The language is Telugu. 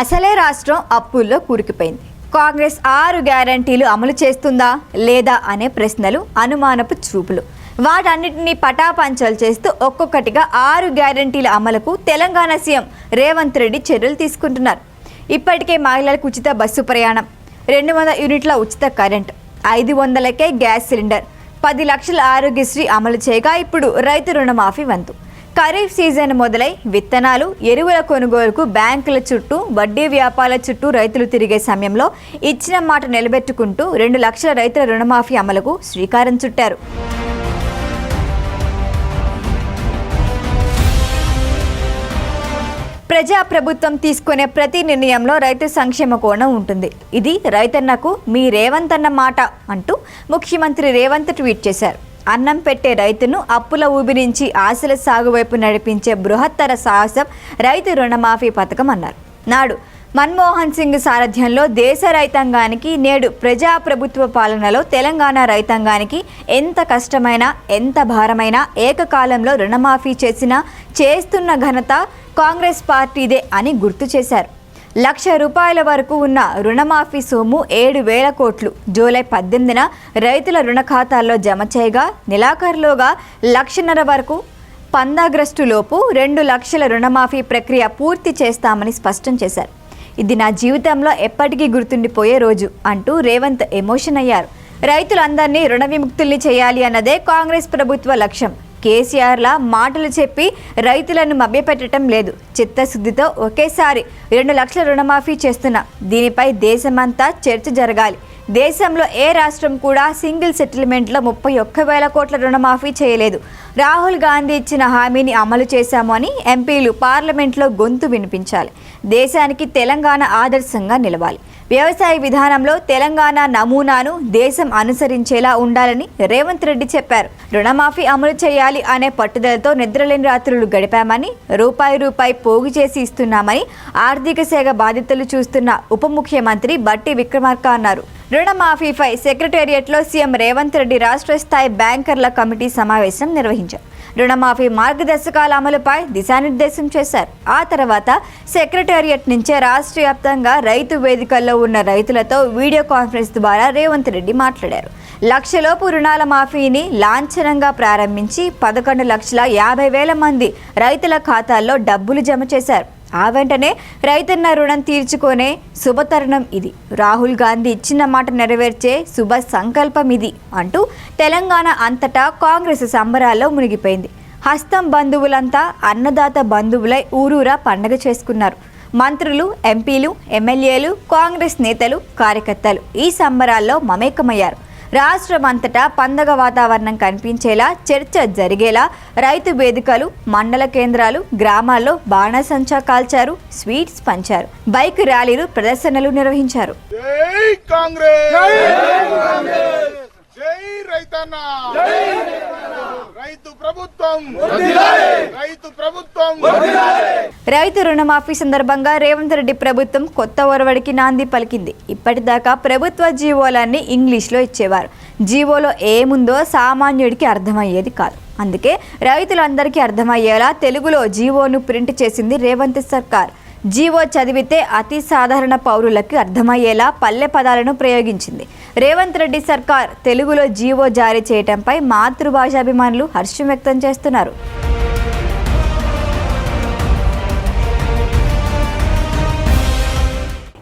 అసలే రాష్ట్రం అప్పుల్లో కూరుకుపోయింది. కాంగ్రెస్ ఆరు గ్యారంటీలు అమలు చేస్తుందా లేదా అనే ప్రశ్నలు అనుమానపు చూపులు. వాటన్నిటిని పటాపంచాలు చేస్తూ ఒక్కొక్కటిగా ఆరు గ్యారంటీల అమలుకు తెలంగాణ సీఎం రేవంత్ రెడ్డి చర్యలు తీసుకుంటున్నారు. ఇప్పటికే మహిళలకు ఉచిత బస్సు ప్రయాణం రెండు వందల యూనిట్ల ఉచిత కరెంట్ ఐదు వందలకే గ్యాస్ సిలిండర్ పది లక్షల ఆరోగ్యశ్రీ అమలు చేయగా ఇప్పుడు రైతు రుణమాఫీ వంతు. ఖరీఫ్ సీజన్ మొదలై విత్తనాలు ఎరువుల కొనుగోలుకు బ్యాంకుల చుట్టూ వడ్డీ వ్యాపారాల చుట్టూ రైతులు తిరిగే సమయంలో ఇచ్చిన మాట నిలబెట్టుకుంటూ రెండు లక్షల రైతుల రుణమాఫీ అమలుకు శ్రీకారం చుట్టారు. ప్రజా ప్రభుత్వం తీసుకునే ప్రతి నిర్ణయంలో రైతు సంక్షేమ కోణం ఉంటుంది. ఇది రైతన్నకు మీ రేవంత్ అన్న మాట అంటూ ముఖ్యమంత్రి రేవంత్ ట్వీట్ చేశారు. అన్నం పెట్టే రైతును అప్పుల ఊబిరించి ఆశల సాగు వైపు నడిపించే బృహత్తర సాహసం రైతు రుణమాఫీ పథకం అన్నారు. నాడు మన్మోహన్ సింగ్ సారథ్యంలో దేశ రైతాంగానికి నేడు ప్రజాప్రభుత్వ పాలనలో తెలంగాణ రైతాంగానికి ఎంత కష్టమైనా ఎంత భారమైనా ఏకకాలంలో రుణమాఫీ చేసినా చేస్తున్న ఘనత కాంగ్రెస్ పార్టీదే అని గుర్తు చేశారు. లక్ష రూపాయల వరకు ఉన్న రుణమాఫీ సొమ్ము ఏడు వేల కోట్లు. జూలై పద్దెనిమిదిన రైతుల రుణ ఖాతాల్లో జమ చేయగా నెలాఖరులోగా లక్షన్నర వరకు పందాగ్రస్టులోపు రెండు లక్షల రుణమాఫీ ప్రక్రియ పూర్తి చేస్తామని స్పష్టం చేశారు. ఇది నా జీవితంలో ఎప్పటికీ గుర్తుండిపోయే రోజు అంటూ రేవంత్ ఎమోషన్ అయ్యారు. రైతులందరినీ రుణ విముక్తుల్ని చేయాలి అన్నదే కాంగ్రెస్ ప్రభుత్వ లక్ష్యం. కేసీఆర్లా మాటలు చెప్పి రైతులను మభ్యపెట్టడం లేదు. చిత్తశుద్ధితో ఒకేసారి రెండు లక్షల రుణమాఫీ చేస్తున్నా. దీనిపై దేశమంతా చర్చ జరగాలి. దేశంలో ఏ రాష్ట్రం కూడా సింగిల్ సెటిల్మెంట్లో ముప్పై ఒక్క వేల కోట్ల రుణమాఫీ చేయలేదు. రాహుల్ గాంధీ ఇచ్చిన హామీని అమలు చేశాము అని ఎంపీలు పార్లమెంట్లో గొంతు వినిపించాలి. దేశానికి తెలంగాణ ఆదర్శంగా నిలవాలి. వ్యవసాయ విధానంలో తెలంగాణ నమూనాను దేశం అనుసరించేలా ఉండాలని రేవంత్ రెడ్డి చెప్పారు. రుణమాఫీ అమలు చేయాలి అనే పట్టుదలతో నిద్రలేని రాత్రులు గడిపామని రూపాయి రూపాయి పోగు చేసి ఇస్తున్నామని ఆర్థిక శాఖ బాధ్యతలు చూస్తున్న ఉప ముఖ్యమంత్రి బట్టి విక్రమార్క అన్నారు. రుణమాఫీపై సెక్రటేరియట్లో సీఎం రేవంత్ రెడ్డి రాష్ట్ర స్థాయి బ్యాంకర్ల కమిటీ సమావేశం నిర్వహించారు. రుణమాఫీ మార్గదర్శకాల అమలుపై దిశానిర్దేశం చేశారు. ఆ తర్వాత సెక్రటేరియట్ నుంచే రాష్ట్ర వ్యాప్తంగా రైతు వేదికల్లో ఉన్న రైతులతో వీడియో కాన్ఫరెన్స్ ద్వారా రేవంత్ రెడ్డి మాట్లాడారు. లక్షలోపు రుణాల మాఫీని లాంఛనంగా ప్రారంభించి పదకొండు లక్షల యాభై వేల మంది రైతుల ఖాతాల్లో డబ్బులు జమ చేశారు. ఆ వెంటనే రైతన్న రుణం తీర్చుకునే శుభతరుణం ఇది. రాహుల్ గాంధీ ఇచ్చిన మాట నెరవేర్చే శుభ సంకల్పం ఇది అంటూ తెలంగాణ అంతటా కాంగ్రెస్ సంబరాల్లో మునిగిపోయింది. హస్తం బంధువులంతా అన్నదాత బంధువులై ఊరూరా పండగ చేసుకున్నారు. మంత్రులు ఎంపీలు ఎమ్మెల్యేలు కాంగ్రెస్ నేతలు కార్యకర్తలు ఈ సంబరాల్లో మమేకమయ్యారు. రాష్ట్రం అంతటా పండగ వాతావరణం కనిపించేలా చర్చ జరిగేలా రైతు వేదికలు మండల కేంద్రాలు గ్రామాల్లో బాణసంచా కాల్చారు స్వీట్స్ పంచారు బైక్ ర్యాలీలు ప్రదర్శనలు నిర్వహించారు. జై కాంగ్రెస్! జై రైతన్న! రైతు ప్రభుత్వం! రైతు ప్రభుత్వం! రైతు రుణమాఫీ సందర్భంగా రేవంత్ రెడ్డి ప్రభుత్వం కొత్త ఒరవడికి నాంది పలికింది. ఇప్పటిదాకా ప్రభుత్వ జీవోలన్నీ ఇంగ్లీష్లో ఇచ్చేవారు. జీవోలో ఏముందో సామాన్యుడికి అర్థమయ్యేది కాదు. అందుకే రైతులందరికీ అర్థమయ్యేలా తెలుగులో జీవోను ప్రింట్ చేసింది రేవంత్ సర్కార్. జీవో చదివితే అతి సాధారణ పౌరులకు అర్థమయ్యేలా పల్లె పదాలను ప్రయోగించింది. రేవంత్ రెడ్డి సర్కార్ తెలుగులో జీవో జారీ చేయటంపై మాతృభాషాభిమానులు హర్షం వ్యక్తం చేస్తున్నారు.